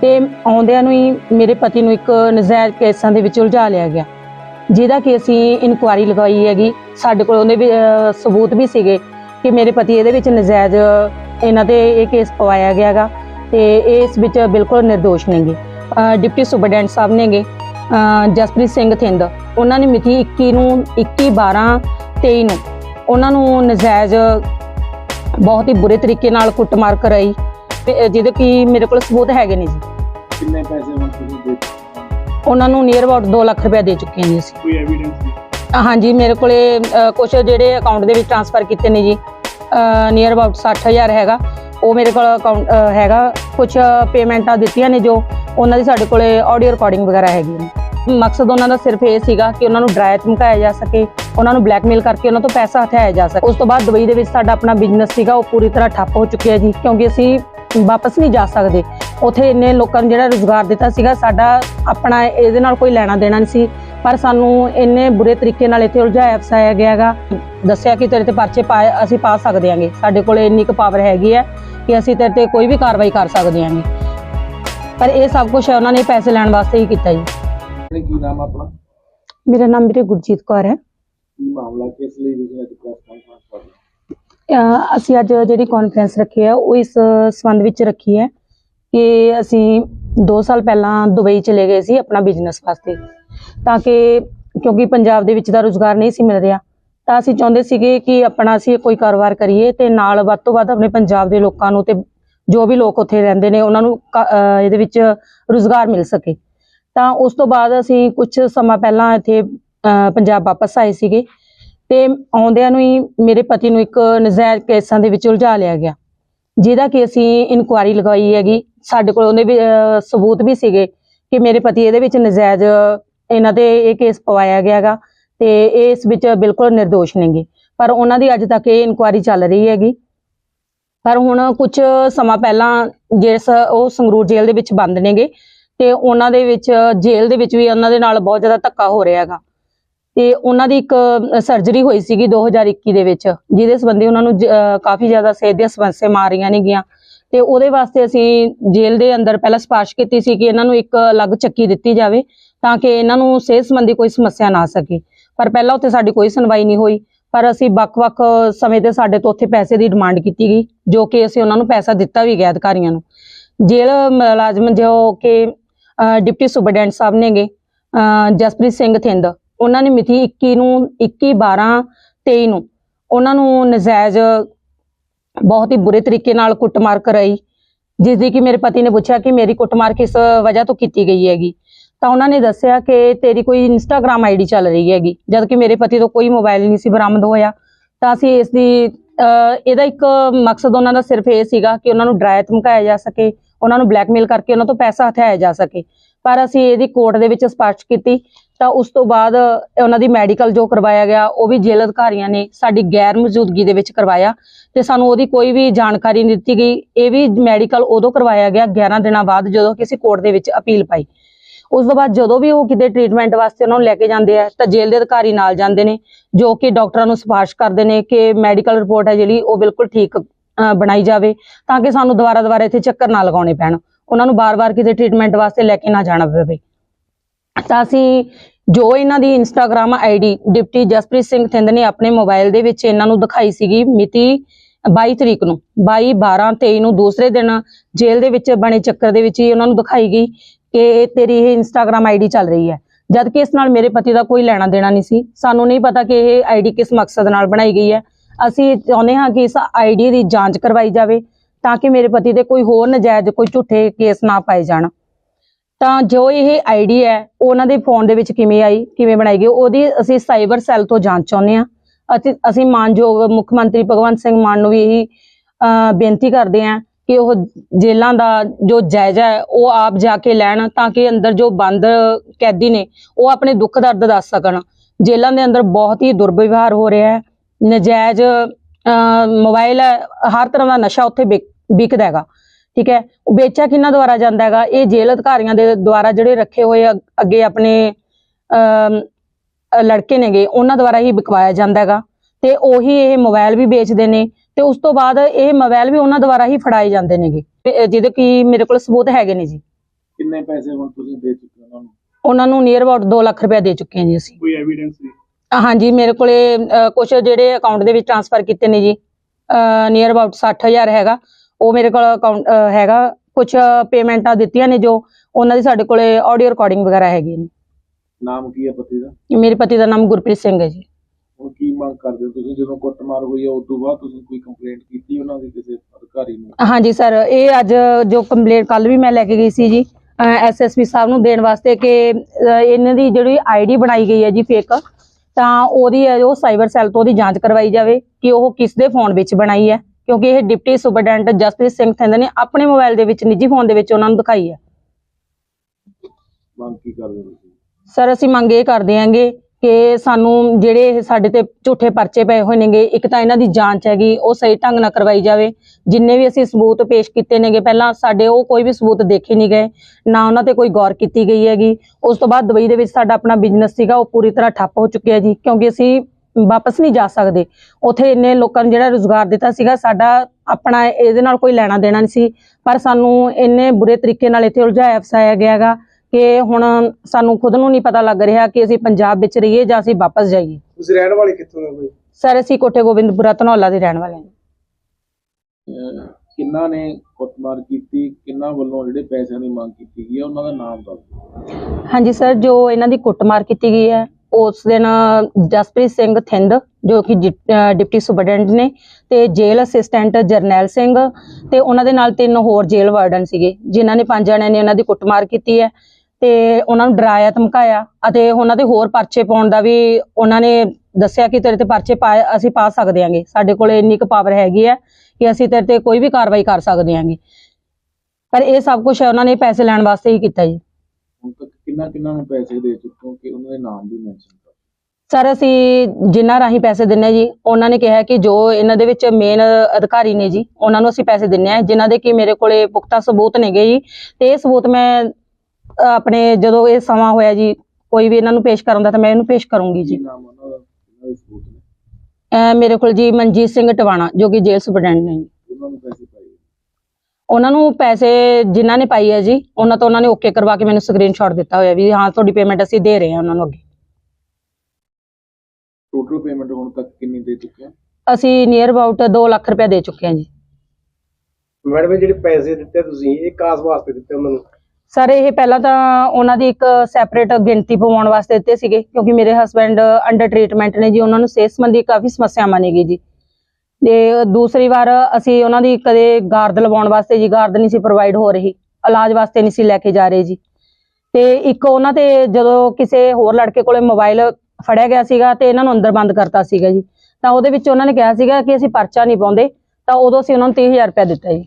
ਤੇ ਆਉਂਦਿਆਂ ਨੂੰ ਹੀ ਮੇਰੇ ਪਤੀ ਨੂੰ ਇੱਕ ਨਜਾਇਜ਼ ਕੇਸਾਂ ਦੇ ਵਿੱਚ ਉਲਝਾ ਲਿਆ ਗਿਆ। ਜਿਹਦਾ ਕਿ ਅਸੀਂ ਇਨਕੁਆਰੀ ਲਗਾਈ ਹੈਗੀ। ਸਾਡੇ ਕੋਲ ਉਹਦੇ ਵੀ ਸਬੂਤ ਵੀ ਸੀਗੇ ਕਿ ਮੇਰੇ ਪਤੀ ਇਹਦੇ ਵਿੱਚ ਨਜਾਇਜ਼, ਇਹਨਾਂ ਤੇ ਇਹ ਕੇਸ ਪਵਾਇਆ ਗਿਆ ਹੈਗਾ ਤੇ ਇਸ ਵਿੱਚ ਬਿਲਕੁਲ ਨਿਰਦੋਸ਼ ਨੇਗੇ ਡਿਪਟੀ ਸੁਪਰਡੈਂਟ ਸਾਹਿਬ ਨੇਗੇ ਜਸਪ੍ਰੀਤ ਸਿੰਘ ਥਿੰਦ। ਉਹਨਾਂ ਨੇ ਮਿਤੀ 21 ਨੂੰ 21 12 23 ਨੂੰ ਉਹਨਾਂ ਨੂੰ ਨਜਾਇਜ਼ ਬਹੁਤ ਹੀ ਬੁਰੇ ਤਰੀਕੇ ਨਾਲ ਕੁੱਟਮਾਰ ਕਰਾਈ। ਤੇ ਜਿਹਦੇ ਕਿ ਮੇਰੇ ਕੋਲ ਸਬੂਤ ਹੈਗੇ ਨੇ ਜੀ। ਕਿੰਨੇ ਪੈਸੇ ਹੁਣ ਤੁਸੀਂ ਦੇ? ਉਹਨਾਂ ਨੂੰ ਨੀਅਰ ਅਬਾਊਟ 2 ਲੱਖ ਰੁਪਏ ਦੇ ਚੁੱਕੇ ਹਾਂ ਜੀ ਅਸੀਂ। ਕੋਈ ਐਵੀਡੈਂਸ ਨਹੀਂ? ਹਾਂਜੀ ਮੇਰੇ ਕੋਲੇ ਕੁਝ ਜਿਹੜੇ ਅਕਾਊਂਟ ਦੇ ਵਿੱਚ ਟ੍ਰਾਂਸਫਰ ਕੀਤੇ ਨੇ ਜੀ। ਨੀਅਰ ਅਬਾਊਟ 60000 ਹੈਗਾ। ਉਹ ਮੇਰੇ ਕੋਲ ਅਕਾਊਂਟ ਹੈਗਾ। ਕੁਝ ਪੇਮੈਂਟਾਂ ਦਿੱਤੀਆਂ ਨੇ ਜੋ ਉਹਨਾਂ ਦੀ ਸਾਡੇ ਕੋਲੇ ਆਡੀਓ ਰਿਕਾਰਡਿੰਗ ਵਗੈਰਾ ਹੈਗੀ ਨੇ। ਮਕਸਦ ਉਹਨਾਂ ਦਾ ਸਿਰਫ ਇਹ ਸੀਗਾ ਕਿ ਉਹਨਾਂ ਨੂੰ ਡਰਾਇਆ ਧਮਕਾਇਆ ਜਾ ਸਕੇ ਉਹਨਾਂ ਨੂੰ ਬਲੈਕਮੇਲ ਕਰਕੇ ਉਹਨਾਂ ਤੋਂ ਪੈਸਾ ਹਥਿਆਇਆ ਜਾ ਸਕੇ। ਉਸ ਤੋਂ ਬਾਅਦ ਦੁਬਈ ਦੇ ਵਿੱਚ ਸਾਡਾ ਆਪਣਾ ਬਿਜ਼ਨਸ ਸੀਗਾ ਉਹ ਪੂਰੀ ਤਰ੍ਹਾਂ ਠੱਪ ਹੋ ਚੁੱਕਿਆ ਜੀ ਕਿਉਂਕਿ ਅਸੀਂ ਵਾਪਸ ਨਹੀਂ ਜਾ ਸਕਦੇ। ਉਥੇ ਇੰਨੇ ਲੋਕਾਂ ਨੂੰ ਜਿਹੜਾ ਰੋਜ਼ਗਾਰ ਦਿੱਤਾ ਸੀਗਾ ਸਾਡਾ ਆਪਣਾ ਇਹਦੇ ਨਾਲ ਕੋਈ ਲੈਣਾ ਦੇਣਾ ਨਹੀਂ ਸੀ। ਪਰ ਸਾਨੂੰ ਇੰਨੇ ਬੁਰੇ ਤਰੀਕੇ ਨਾਲ ਇੱਥੇ ਉਲਝਾਇਆ ਫਸਾਇਆ ਗਿਆ ਹੈਗਾ। ਦੱਸਿਆ ਕਿ ਤੇਰੇ ਤੇ ਪਰਚੇ ਪਾਏ ਅਸੀਂ ਪਾ ਸਕਦੇ ਹਾਂਗੇ। ਸਾਡੇ ਕੋਲ ਇੰਨੀ ਕੁ ਪਾਵਰ ਹੈਗੀ ਹੈ ਕਿ ਅਸੀਂ ਤੇਰੇ ਤੇ ਕੋਈ ਵੀ ਕਾਰਵਾਈ ਕਰ ਸਕਦੇ ਹਾਂਗੇ। ਪਰ ਇਹ ਸਭ ਕੁਝ ਉਹਨਾਂ ਨੇ ਪੈਸੇ ਲੈਣ ਵਾਸਤੇ ਹੀ ਕੀਤਾ ਜੀ। ਤੇ ਕੀ ਨਾਮ ਆ ਆਪਣਾ? ਮੇਰਾ ਨਾਮ ਵੀਰੇ ਗੁਰਜੀਤ ਕੌਰ ਹੈ। ਕੀ ਮਾਮਲਾ ਕਿਸ ਲਈ ਤੁਸੀਂ ਅੱਜ ਪ੍ਰੈਸ ਕਾਨਫਰੰਸ ਕਰ ਰਹੇ ਹੋ? ਅਹ ਅਸੀਂ ਅੱਜ ਜਿਹੜੀ ਕਾਨਫਰੰਸ ਰੱਖੀ ਹੈ ਉਹ ਇਸ ਸੰਬੰਧ ਵਿੱਚ ਰੱਖੀ ਹੈ ਕਿ ਅਸੀਂ 2 ਸਾਲ ਪਹਿਲਾਂ ਦੁਬਈ ਚਲੇ ਗਏ ਸੀ ਆਪਣਾ ਬਿਜ਼ਨਸ ਵਾਸਤੇ। ਤਾਂ ਕਿ ਕਿਉਂਕਿ ਪੰਜਾਬ ਦੇ ਵਿੱਚ ਦਾ ਰੋਜ਼ਗਾਰ ਨਹੀਂ ਸੀ ਮਿਲ ਰਿਹਾ, ਤਾਂ ਅਸੀਂ ਚਾਹੁੰਦੇ ਸੀਗੇ ਕਿ ਆਪਣਾ ਅਸੀਂ ਕੋਈ ਕਾਰੋਬਾਰ ਕਰੀਏ ਤੇ ਨਾਲ ਵੱਧ ਤੋਂ ਵੱਧ ਆਪਣੇ ਪੰਜਾਬ ਦੇ ਲੋਕਾਂ ਨੂੰ ਤੇ ਜੋ ਵੀ ਲੋਕ ਉੱਥੇ ਰਹਿੰਦੇ ਨੇ, ਉਹਨਾਂ ਨੂੰ ਇਹਦੇ ਵਿੱਚ ਰੋਜ਼ਗਾਰ ਮਿਲ ਸਕੇ। ਤਾਂ ਉਸ ਤੋਂ ਬਾਅਦ ਅਸੀਂ ਕੁਝ ਸਮਾਂ ਪਹਿਲਾਂ ਇੱਥੇ ਪੰਜਾਬ ਵਾਪਸ ਆਏ ਸੀਗੇ। ਤੇ ਆਉਂਦਿਆਂ ਨੂੰ ਹੀ ਮੇਰੇ ਪਤੀ ਨੂੰ ਇੱਕ ਨਜਾਇਜ਼ ਕੇਸਾਂ ਦੇ ਵਿੱਚ ਉਲਝਾ ਲਿਆ ਗਿਆ। ਜਿਹਦਾ ਕਿ ਅਸੀਂ ਇਨਕੁਆਰੀ ਲਗਾਈ ਹੈਗੀ। ਸਾਡੇ ਕੋਲ ਉਹਦੇ ਵੀ ਸਬੂਤ ਵੀ ਸੀਗੇ ਕਿ ਮੇਰੇ ਪਤੀ ਇਹਦੇ ਵਿੱਚ ਨਜਾਇਜ਼, ਇਹਨਾਂ ਦੇ ਇਹ ਕੇਸ ਪਵਾਇਆ ਗਿਆ ਹੈਗਾ ਤੇ ਇਹ ਇਸ ਵਿੱਚ ਬਿਲਕੁਲ ਨਿਰਦੋਸ਼ ਨੇਗੇ। ਪਰ ਉਹਨਾਂ ਦੀ ਅੱਜ ਤੱਕ ਇਹ ਇਨਕੁਆਰੀ ਚੱਲ ਰਹੀ ਹੈਗੀ। ਪਰ ਹੁਣ ਕੁਝ ਸਮਾਂ ਪਹਿਲਾਂ ਜਿਸ ਉਹ ਸੰਗਰੂਰ ਜੇਲ੍ਹ ਦੇ ਵਿੱਚ ਬੰਦ ਨੇਗੇ ਤੇ ਉਹਨਾਂ ਦੇ ਵਿੱਚ, ਜੇਲ੍ਹ ਦੇ ਵਿੱਚ ਵੀ ਉਹਨਾਂ ਦੇ ਨਾਲ ਬਹੁਤ ਜ਼ਿਆਦਾ ਧੱਕਾ ਹੋ ਰਿਹਾ ਹੈਗਾ। ਤੇ ਉਹਨਾਂ ਦੀ ਇੱਕ ਸਰਜਰੀ ਹੋਈ ਸੀਗੀ 2021 ਦੇ ਵਿੱਚ, ਜਿਹਦੇ ਸੰਬੰਧੀ ਉਹਨਾਂ ਨੂੰ ਕਾਫੀ ਜ਼ਿਆਦਾ ਸਿਹਤ ਦੀਆਂ ਸਮੱਸਿਆ ਆ ਰਹੀਆਂ ਨੇਗੀਆਂ ਤੇ ਉਹਦੇ ਵਾਸਤੇ ਅਸੀਂ ਜੇਲ੍ਹ ਦੇ ਅੰਦਰ ਪਹਿਲਾਂ ਸਿਫਾਰਿਸ਼ ਕੀਤੀ ਸੀ ਕਿ ਇਹਨਾਂ ਨੂੰ ਇੱਕ ਅਲੱਗ ਚੱਕੀ ਦਿੱਤੀ ਜਾਵੇ, ਤਾਂ ਕਿ ਇਹਨਾਂ ਨੂੰ ਸਿਹਤ ਸੰਬੰਧੀ ਕੋਈ ਸਮੱਸਿਆ ਨਾ ਆ ਸਕੇ। ਪਰ ਪਹਿਲਾਂ ਉੱਥੇ ਸਾਡੀ ਕੋਈ ਸੁਣਵਾਈ ਨਹੀਂ ਹੋਈ, ਪਰ ਅਸੀਂ ਵੱਖ-ਵੱਖ ਸਮੇਂ ਤੇ ਸਾਡੇ ਤੋਂ ਉੱਥੇ ਪੈਸੇ ਦੀ ਡਿਮਾਂਡ ਕੀਤੀ ਗਈ, ਜੋ ਕਿ ਅਸੀਂ ਉਹਨਾਂ ਨੂੰ ਪੈਸਾ ਦਿੱਤਾ ਵੀ ਗਿਆ ਅਧਿਕਾਰੀਆਂ ਨੂੰ। ਜੇਲ੍ਹ ਮੁਲਾਜ਼ਮ ਜੋ ਕਿ ਡਿਪਟੀ ਸੁਪਰਡੈਂਟ ਸਾਹਿਬ ਨੇਗੇ ਅਹ ਜਸਪ੍ਰੀਤ ਸਿੰਘ ਥਿੰਦ ਉਹਨਾਂ ਨੇ ਮਿਤੀ 21 ਨੂੰ 21 12 23 ਨੂੰ। ਉਹਨਾਂ ਨੂੰ ਨਜਾਇਜ਼ ਬਹੁਤ ਹੀ ਬੁਰੇ ਤਰੀਕੇ ਨਾਲ ਕੁੱਟਮਾਰ ਕਰਾਈ ਜਿਸ ਦੀ ਕਿ ਮੇਰੇ ਪਤੀ ਨੇ ਪੁੱਛਿਆ ਕਿ ਮੇਰੀ ਕੁੱਟਮਾਰ ਕਿਸ ਵਜ੍ਹਾ ਤੋਂ ਕੀਤੀ ਗਈ ਹੈਗੀ। ਤਾਂ ਉਹਨਾਂ ਨੇ ਦੱਸਿਆ ਕਿ ਤੇਰੀ ਕੋਈ ਇੰਸਟਾਗ੍ਰam ਆਈਡੀ ਚੱਲ ਰਹੀ ਹੈਗੀ। ਜਦ ਕਿ ਮੇਰੇ ਪਤੀ ਤੋਂ ਕੋਈ ਮੋਬਾਈਲ ਨਹੀਂ ਸੀ ਬਰਾਮਦ ਹੋਇਆ। ਤਾਂ ਅਸੀਂ ਇਸ ਦੀ ਅਹ, ਇਹਦਾ ਇੱਕ ਮਕਸਦ ਉਹਨਾਂ ਦਾ ਸਿਰਫ ਇਹ ਸੀਗਾ ਕਿ ਉਹਨਾਂ ਨੂੰ ਡਰਾਇਆ ਧਮਕਾਇਆ ਜਾ ਸਕੇ ਉਹਨਾਂ ਨੂੰ ਬਲੈਕਮੇਲ ਕਰਕੇ ਉਹਨਾਂ ਤੋਂ ਪੈਸਾ ਹਥਿਆਇਆ ਜਾ ਸਕੇ। ਪਰ ਅਸੀਂ ਇਹਦੀ ਕੋਰਟ ਦੇ ਵਿੱਚ ਸਪਸ਼ਟ ਕੀਤੀ ਤਾਂ ਉਸ ਤੋਂ ਬਾਅਦ ਉਹਨਾਂ ਦੀ ਮੈਡੀਕਲ ਜੋ ਕਰਵਾਇਆ ਗਿਆ, ਉਹ ਵੀ ਜੇਲ੍ਹ ਅਧਿਕਾਰੀਆਂ ਨੇ ਸਾਡੀ ਗੈਰ ਮੌਜੂਦਗੀ ਦੇ ਵਿੱਚ ਕਰਵਾਇਆ ਤੇ ਸਾਨੂੰ ਉਹਦੀ ਕੋਈ ਵੀ ਜਾਣਕਾਰੀ ਨਹੀਂ ਦਿੱਤੀ ਗਈ। ਇਹ ਵੀ ਮੈਡੀਕਲ ਉਦੋਂ ਕਰਵਾਇਆ ਗਿਆ 11 ਦਿਨਾਂ ਬਾਅਦ ਜਦੋਂ ਕਿ ਅਸੀਂ ਕੋਰਟ ਦੇ ਵਿੱਚ ਅਪੀਲ ਪਾਈ। ਉਸ ਤੋਂ ਬਾਅਦ ਜਦੋਂ ਵੀ ਉਹ ਕਿਤੇ ਟ੍ਰੀਟਮੈਂਟ ਵਾਸਤੇ ਉਹਨਾਂ ਨੂੰ ਲੈ ਕੇ ਜਾਂਦੇ ਆ, ਤਾਂ ਜੇਲ੍ਹ ਦੇ ਅਧਿਕਾਰੀ ਨਾਲ ਜਾਂਦੇ ਨੇ, ਜੋ ਕਿ ਡਾਕਟਰਾਂ ਨੂੰ ਸਿਫਾਰਿਸ਼ ਕਰਦੇ ਨੇ ਕਿ ਮੈਡੀਕਲ ਰਿਪੋਰਟ ਹੈ ਜਿਹੜੀ, ਉਹ ਬਿਲਕੁਲ ਠੀਕ ਬਣਾਈ ਜਾਵੇ ਤਾਂ ਕਿ ਸਾਨੂੰ ਦੁਬਾਰਾ ਦੁਬਾਰਾ ਇੱਥੇ ਚੱਕਰ ਨਾ ਲਗਾਉਣੇ ਪੈਣ। ਉਹਨਾਂ ਨੂੰ ਬਾਰ-ਬਾਰ ਕਿਤੇ ਟ੍ਰੀਟਮੈਂਟ ਵਾਸਤੇ ਲੈ ਕੇ ਨਾ ਜਾਣਾ ਪਵੇ। ਤਾਂ ਅਸੀਂ ਜੋ ਇਹਨਾਂ ਦੀ Instagram ID deputy Jaspreet Singh Thind ਨੇ ਆਪਣੇ ਮੋਬਾਈਲ ਦੇ ਵਿੱਚ ਇਹਨਾਂ ਨੂੰ ਦਿਖਾਈ ਸੀਗੀ ਮਿਤੀ 22 ਤਰੀਕ ਨੂੰ 22 12 23 ਨੂੰ ਦੂਸਰੇ ਦਿਨ ਜੇਲ੍ਹ ਦੇ ਵਿੱਚ ਬਣੇ ਚੱਕਰ ਦੇ ਵਿੱਚ ਹੀ ਉਹਨਾਂ ਨੂੰ ਦਿਖਾਈ ਗਈ ਕਿ ਤੇਰੀ ਇਹ ਇੰਸਟਾਗ੍ਰam ਆਈਡੀ ਚੱਲ ਰਹੀ ਹੈ। ਜਦ ਕਿ ਇਸ ਨਾਲ ਮੇਰੇ ਪਤੀ ਦਾ ਕੋਈ ਲੈਣਾ ਦੇਣਾ ਨਹੀਂ ਸੀ। ਸਾਨੂੰ ਨਹੀਂ ਪਤਾ ਕਿ ਇਹ ਆਈਡੀ ਕਿਸ ਮਕਸਦ ਨਾਲ ਬਣਾਈ ਗਈ ਹੈ। ਅਸੀਂ ਚਾਹੁੰਦੇ ਹਾਂ ਕਿ ਇਸ ਆਈਡੀ ਦੀ ਜਾਂਚ ਕਰਵਾਈ ਜਾਵੇ ਤਾਂ ਕਿ ਮੇਰੇ ਪਤੀ ਦੇ ਕੋਈ ਹੋਰ ਨਜਾਇਜ਼, ਕੋਈ ਝੂਠੇ ਕੇਸ ਨਾ ਪਾਏ ਜਾਣ। ਤਾਂ ਜੋ ਇਹ ਆਈਡੀ ਹੈ ਉਹਨਾਂ ਦੇ ਫੋਨ ਦੇ ਵਿੱਚ ਕਿਵੇਂ ਆਈ ਕਿਵੇਂ ਬਣਾਈ ਗਈ ਉਹਦੀ ਅਸੀਂ ਸਾਈਬਰ ਸੈੱਲ ਤੋਂ ਜਾਂਚ ਚਾਹੁੰਦੇ ਹਾਂ। ਅਤੇ ਅਸੀਂ ਮਾਨਯੋਗ ਮੁੱਖ ਮੰਤਰੀ ਭਗਵੰਤ ਸਿੰਘ ਮਾਨ ਨੂੰ ਵੀ ਇਹੀ ਬੇਨਤੀ ਕਰਦੇ ਹਾਂ ਕਿ ਉਹ ਜੇਲਾਂ ਦਾ ਜੋ ਜਾਇਜ਼ਾ ਹੈ ਉਹ ਆਪ ਜਾ ਕੇ ਲੈਣ ਤਾਂ ਕਿ ਅੰਦਰ ਜੋ ਬੰਦ ਕੈਦੀ ਨੇ ਉਹ ਆਪਣੇ ਦੁੱਖ ਦਰਦ ਦੱਸ ਸਕਣ। ਜੇਲਾਂ ਦੇ ਅੰਦਰ ਬਹੁਤ ਹੀ ਦੁਰਵਿਵਹਾਰ ਹੋ ਰਿਹਾ ਹੈ। ਨਜਾਇਜ਼ ਅਹ, ਮੋਬਾਈਲ ਹਰ ਤਰ੍ਹਾਂ ਦਾ ਨਸ਼ਾ ਉੱਥੇ ਵਿਕ- ਵਿਕਦਾ ਹੈਗਾ। ਠੀਕ ਹੈ? ਉਹ ਵੇਚਿਆ ਕਿਹਨਾਂ ਦੁਆਰਾ ਜਾਂਦਾ ਹੈਗਾ? ਇਹ ਜੇਲ੍ਹ ਅਧਿਕਾਰੀਆਂ ਦੇ ਦੁਆਰਾ ਜਿਹੜੇ ਰੱਖੇ ਹੋਏ ਅੱਗੇ ਆਪਣੇ ਲੜਕੇ ਨੇਗੇ ਉਹਨਾਂ ਦੁਆਰਾ ਹੀ ਵਿਕਵਾਇਆ ਜਾਂਦਾ ਹੈਗਾ। ਤੇ ਉਹੀ ਇਹ ਮੋਬਾਈਲ ਵੀ ਵੇਚਦੇ ਨੇ ਤੇ ਉਸ ਤੋਂ ਬਾਅਦ ਇਹ ਮੋਬਾਈਲ ਵੀ ਉਹਨਾਂ ਦੁਆਰਾ ਹੀ ਫੜਾਏ ਜਾਂਦੇ ਨੇਗੇ। ਜਿਹਦੇ ਕਿ ਮੇਰੇ ਕੋਲ ਸਬੂਤ ਹੈਗੇ ਨੇ ਜੀ। ਕਿੰਨੇ ਪੈਸੇ ਹੁਣ ਤੁਸੀਂ ਦੇ ਚੁੱਕੇ ਹੋ ਉਹਨਾਂ ਨੂੰ? ਉਹਨਾਂ ਨੂੰ ਨੀਅਰ ਅਬਾਊਟ 2 ਲੱਖ ਰੁਪਏ ਦੇ ਚੁੱਕੇ ਹਾਂ ਜੀ ਅਸੀਂ। ਕੋਈ ਐਵੀਡੈਂਸ ਨਹੀਂ ਹਾਂਜੀ ਮੇਰੇ ਕੋਲੇ ਕੁਝ ਜਿਹੜੇ ਅਕਾਊਂਟ ਦੇ ਵਿੱਚ ਟ੍ਰਾਂਸਫਰ ਕੀਤੇ ਨੇ ਜੀ। ਨੀਅਰ ਅਬਾਊਟ 60000 ਹੈਗਾ। ਉਹ ਮੇਰੇ ਕੋਲ ਅਕਾਊਂਟ ਹੈਗਾ। ਕੁਝ ਪੇਮੈਂਟਾਂ ਦਿੱਤੀਆਂ ਨੇ ਜੋ ਉਹਨਾਂ ਦੀ ਸਾਡੇ ਕੋਲੇ ਆਡੀਓ ਰਿਕਾਰਡਿੰਗ ਵਗੈਰਾ ਹੈਗੀ ਨੇ। ਨਾਮ ਕੀ ਹੈ ਪਤੀ ਦਾ? ਮੇਰੇ ਪਤੀ ਦਾ ਨਾਮ ਗੁਰਪ੍ਰੀਤ ਸਿੰਘ ਹੈ ਜੀ। ਹੁਣ ਕੀ ਮੰਗ ਕਰਦੇ ਹੋ ਤੁਸੀਂ? ਜਦੋਂ ਕੁੱਟਮਾਰ ਹੋਈ ਹੈ ਉਸ ਤੋਂ ਬਾਅਦ ਤੁਸੀਂ ਕੋਈ ਕੰਪਲੇਂਟ ਕੀਤੀ ਉਹਨਾਂ ਦੀ ਕਿਸੇ ਅਧਿਕਾਰੀ ਨੂੰ? ਹਾਂਜੀ ਸਰ ਇਹ ਅੱਜ ਜੋ ਕੰਪਲੇਂਟ ਕੱਲ ਵੀ ਮੈਂ ਲੈ ਕੇ ਗਈ ਸੀ ਜੀ ਐਸਐਸਪੀ ਸਾਹਿਬ ਨੂੰ ਦੇਣ ਵਾਸਤੇ ਕਿ ਇਹਨਾਂ ਦੀ ਜਿਹੜੀ ਆਈਡੀ ਬਣਾਈ ਗਈ ਹੈ ਜੀ ਫੇਕ ਤਾਂ ਉਹਦੀ ਹੈ ਜੋ ਸਾਈਬਰ ਸੈੱਲ ਤੋਂ ਉਹਦੀ ਜਾਂਚ ਕਰਵਾਈ ਜਾਵੇ ਕਿ ਉਹ ਕਿਸ ਦੇ ਫੋਨ ਵਿੱਚ ਬਣਾਈ ਹੈ। ਕਿਉਂਕਿ ਇਹ ਡਿਪਟੀ ਸੁਪਰਡੈਂਟ ਜਸਪ੍ਰੀਤ ਸਿੰਘ ਥਿੰਦ ਨੇ ਆਪਣੇ ਮੋਬਾਈਲ ਦੇ ਵਿੱਚ ਨਿੱਜੀ ਫੋਨ ਦੇ ਵਿੱਚ ਉਹਨਾਂ ਨੂੰ ਦਿਖਾਈ ਹੈ। ਮੰਗ ਕੀ ਕਰਦੇ ਹੋ ਤੁਸੀਂ? ਸਰ ਅਸੀਂ ਮੰਗ ਇਹ ਕਰਦੇ ਆਂਗੇ ਕਿ ਸਾਨੂੰ ਜਿਹੜੇ ਇਹ ਸਾਡੇ ਤੇ ਝੂਠੇ ਪਰਚੇ ਪਏ ਹੋਏ ਨੇਗੇ ਇੱਕ ਤਾਂ ਇਹਨਾਂ ਦੀ ਜਾਂਚ ਹੈਗੀ ਉਹ ਸਹੀ ਢੰਗ ਨਾਲ ਕਰਵਾਈ ਜਾਵੇ। ਜਿੰਨੇ ਵੀ ਅਸੀਂ ਸਬੂਤ ਪੇਸ਼ ਕੀਤੇ ਨੇਗੇ ਪਹਿਲਾਂ ਸਾਡੇ ਉਹ ਕੋਈ ਵੀ ਸਬੂਤ ਦੇਖੇ ਨਹੀਂ ਗਏ ਨਾ ਉਹਨਾਂ ਤੇ ਕੋਈ ਗੌਰ ਕੀਤੀ ਗਈ ਹੈਗੀ। ਉਸ ਤੋਂ ਬਾਅਦ ਦੁਬਈ ਦੇ ਵਿੱਚ ਸਾਡਾ ਆਪਣਾ ਬਿਜ਼ਨਸ ਸੀਗਾ ਉਹ ਪੂਰੀ ਤਰ੍ਹਾਂ ਠੱਪ ਹੋ ਚੁੱਕਿਆ ਜੀ ਕਿਉਂਕਿ ਅਸੀਂ ਵਾਪਸ ਨਹੀਂ ਜਾ ਸਕਦੇ। ਉੱਥੇ ਇੰਨੇ ਲੋਕਾਂ ਨੂੰ ਜਿਹੜਾ ਰੋਜ਼ਗਾਰ ਦਿੱਤਾ ਸੀਗਾ ਸਾਡਾ ਆਪਣਾ ਇਹਦੇ ਨਾਲ ਕੋਈ ਲੈਣਾ ਦੇਣਾ ਨਹੀਂ ਸੀ। ਪਰ ਸਾਨੂੰ ਇੰਨੇ ਬੁਰੇ ਤਰੀਕੇ ਨਾਲ ਇੱਥੇ ਉਲਝਾਇਆ ਫਸਾਇਆ ਗਿਆ ਹੈਗਾ ਕਿ ਹੁਣ ਸਾਨੂੰ ਖੁਦ ਨੂੰ ਨਹੀਂ ਪਤਾ ਲੱਗ ਰਿਹਾ ਕਿ ਅਸੀਂ ਪੰਜਾਬ ਵਿੱਚ ਰਹੀਏ ਜਾਂ ਅਸੀਂ ਵਾਪਸ ਜਾਈਏ। ਤੁਸੀਂ ਰਹਿਣ ਵਾਲੇ ਕਿੱਥੋਂ ਦੇ ਬਈ? ਸਰ ਅਸੀਂ ਕੋਟੇ ਗੋਬਿੰਦਪੁਰਾ ਧਨੌਲਾ ਦੇ ਰਹਿਣ ਵਾਲੇ ਹਾਂ। ਕਿੰਨਾ ਨੇ ਕੁੱਟਮਾਰ ਕੀਤੀ? ਕਿੰਨਾ ਵੱਲੋਂ ਜਿਹੜੇ ਪੈਸਿਆਂ ਦੀ ਮੰਗ ਕੀਤੀ ਗਈ ਹੈ? ਉਹਨਾਂ ਦਾ ਨਾਮ ਦੱਸ ਹਾਂਜੀ ਸਰ ਜੋ ਇਹਨਾਂ ਦੀ ਕੁੱਟਮਾਰ ਕੀਤੀ ਗਈ ਹੈ ਉਸ ਦਿਨ ਜਸਪ੍ਰੀਤ ਸਿੰਘ ਥਿੰਦ, ਜੋ ਕਿ ਡਿਪਟੀ ਸੁਪਰਡੈਂਟ ਨੇ, ਤੇ ਜੇਲ੍ਹ ਅਸਿਸਟੈਂਟ ਜਰਨੈਲ ਸਿੰਘ ਤੇ ਉਹਨਾਂ ਦੇ ਨਾਲ ਤਿੰਨ ਹੋਰ ਜੇਲ੍ਹ ਵਾਰਡਨ ਸੀਗੇ, ਜਿਨ੍ਹਾਂ ਨੇ ਪੰਜ ਜਣਿਆਂ ਨੇ ਉਹਨਾਂ ਦੀ ਕੁੱਟਮਾਰ ਕੀਤੀ ਹੈ ਤੇ ਉਹਨਾਂ ਨੂੰ ਡਰਾਇਆ, ਧਮਕਾਇਆ ਅਤੇ ਉਹਨਾਂ ਦੇ ਹੋਰ ਪਰਚੇ ਪਾਉਣ ਦਾ ਵੀ ਉਹਨਾਂ ਨੇ ਦੱਸਿਆ ਕਿ ਤੇਰੇ ਤੇ ਪਰਚੇ ਪਾ ਅਸੀਂ ਪਾ ਸਕਦੇ ਹਾਂਗੇ। ਸਾਡੇ ਕੋਲ ਇੰਨੀ ਕੁ ਪਾਵਰ ਹੈਗੀ ਹੈ ਕਿ ਅਸੀਂ ਤੇਰੇ ਤੇ ਕੋਈ ਵੀ ਕਾਰਵਾਈ ਕਰ ਸਕਦੇ ਹਾਂਗੇ। ਪਰ ਇਹ ਸਭ ਕੁਝ ਉਹਨਾਂ ਨੇ ਪੈਸੇ ਲੈਣ ਵਾਸਤੇ ਹੀ ਕੀਤਾ ਜੀ। ਹੁਣ ਤੱਕ ਕਿੰਨਾ ਕਿੰਨਾ ਨੂੰ ਪੈਸੇ ਦੇ ਚੁੱਕੇ ਹੋ ਕਿ ਉਹਨਾਂ ਦੇ ਨਾਮ ਵੀ ਮੈਂਸ਼ਨ ਕਰ ਸਰ ਅਸੀਂ ਜਿਨ੍ਹਾਂ ਰਾਹੀਂ ਪੈਸੇ ਦਿੰਨੇ ਜੀ ਉਹਨਾਂ ਨੇ ਕਿਹਾ ਕਿ ਜੋ ਇਹਨਾਂ ਦੇ ਵਿੱਚ ਮੇਨ ਅਧਿਕਾਰੀ ਨੇ ਜੀ ਉਹਨਾਂ ਨੂੰ ਅਸੀਂ ਪੈਸੇ ਦਿੰਨੇ ਆ। ਜਿਨ੍ਹਾਂ ਦੇ ਕਿ ਮੇਰੇ ਕੋਲੇ ਪੁਖਤਾ ਸਬੂਤ ਨੇਗੇ ਜੀ ਤੇ ਇਹ ਸਬੂਤ ਮੈਂ ਆਪਣੇ ਜਦੋਂ ਇਹ ਸਮਾਂ ਹੋਇਆ ਜੀ ਕੋਈ ਵੀ ਇਹਨਾਂ ਨੂੰ ਪੇਸ਼ ਕਰਨ ਦਾ ਤਾਂ ਮੈਂ ਇਹਨੂੰ ਪੇਸ਼ ਕਰੂੰਗੀ ਕੀ ਜੀ ਨਾਮ ਉਹਨਾਂ ਦਾ? ਉਹਨਾਂ ਦੇ ਸਬੂਤ ਨੇ? ਅਹ, ਮੇਰੇ ਕੋਲ ਜੀ ਮਨਜੀਤ ਸਿੰਘ ਟਵਾਣਾ ਜੋ ਕਿ ਜੇਲ੍ਹ ਸੁਪਰਡੈਂਟ ਨੇ ਜੀ। ਉਹਨਾਂ ਨੂੰ ਪੈਸੇ ਜਿਨ੍ਹਾਂ ਨੇ ਪਾਈ ਹੈ ਜੀ ਉਹਨਾਂ ਤੋਂ ਉਹਨਾਂ ਨੇ ਓਕੇ ਕਰਵਾ ਕੇ ਮੈਨੂੰ ਸਕਰੀਨਸ਼ਾਟ ਦਿੱਤਾ ਹੋਇਆ ਵੀ ਹਾਂ ਤੁਹਾਡੀ ਪੇਮੈਂਟ ਅਸੀਂ ਦੇ ਰਹੇ ਹਾਂ ਉਹਨਾਂ ਨੂੰ ਅੱਗੇ। ਟੋਟਲ ਪੇਮੈਂਟ ਹੁਣ ਤੱਕ ਕਿੰਨੀ ਦੇ ਚੁੱਕੇ ਹੋ ਅਸੀਂ ਨੀਅਰ ਅਬਾਊਟ 2 ਲੱਖ ਰੁਪਏ ਦੇ ਚੁੱਕੇ ਹਾਂ ਜੀ। ਮੈਡਮ ਇਹ ਜਿਹੜੇ ਪੈਸੇ ਦਿੱਤੇ ਤੁਸੀਂ ਇਹ ਕਾਸ ਵਾਸਤੇ ਦਿੱਤੇ ਉਹਨਾਂ ਨੂੰ? ਸਰ ਇਹ ਪਹਿਲਾਂ ਤਾਂ ਉਹਨਾਂ ਦੀ ਇੱਕ ਸੈਪਰੇਟ ਗਿਣਤੀ ਪਵਾਉਣ ਵਾਸਤੇ ਦਿੱਤੇ ਸੀਗੇ ਕਿਉਂਕਿ ਮੇਰੇ ਹਸਬੰਡ ਅੰਡਰ ਟ੍ਰੀਟਮੈਂਟ ਨੇ ਜੀ ਉਹਨਾਂ ਨੂੰ ਸਿਹਤ ਸੰਬੰਧੀ ਕਾਫੀ ਸਮੱਸਿਆਵਾਂ ਨੇਗੀ ਜੀ। ਤੇ ਦੂਸਰੀ ਵਾਰ ਅਸੀਂ ਉਹਨਾਂ ਦੀ ਕਦੇ ਗਾਰਦ ਲਵਾਉਣ ਵਾਸਤੇ ਜੀ, ਗਾਰਦ ਨਹੀਂ ਸੀ ਪ੍ਰੋਵਾਈਡ ਹੋ ਰਹੀ, ਇਲਾਜ ਵਾਸਤੇ ਨਹੀਂ ਸੀ ਲੈ ਕੇ ਜਾ ਰਹੇ ਜੀ। ਤੇ ਇੱਕ ਉਹਨਾਂ ਤੇ ਜਦੋਂ ਕਿਸੇ ਹੋਰ ਲੜਕੇ ਕੋਲੇ ਮੋਬਾਈਲ ਫੜਿਆ ਗਿਆ ਸੀਗਾ ਤੇ ਇਹਨਾਂ ਨੂੰ ਅੰਦਰ ਬੰਦ ਕਰਤਾ ਸੀਗਾ ਜੀ, ਤਾਂ ਉਹਦੇ ਵਿੱਚ ਉਹਨਾਂ ਨੇ ਕਿਹਾ ਸੀਗਾ ਕਿ ਅਸੀਂ ਪਰਚਾ ਨਹੀਂ ਪਾਉਂਦੇ, ਤਾਂ ਉਦੋਂ ਅਸੀਂ ਉਹਨਾਂ ਨੂੰ 30000 ਰੁਪਏ ਦਿੱਤਾ ਜੀ।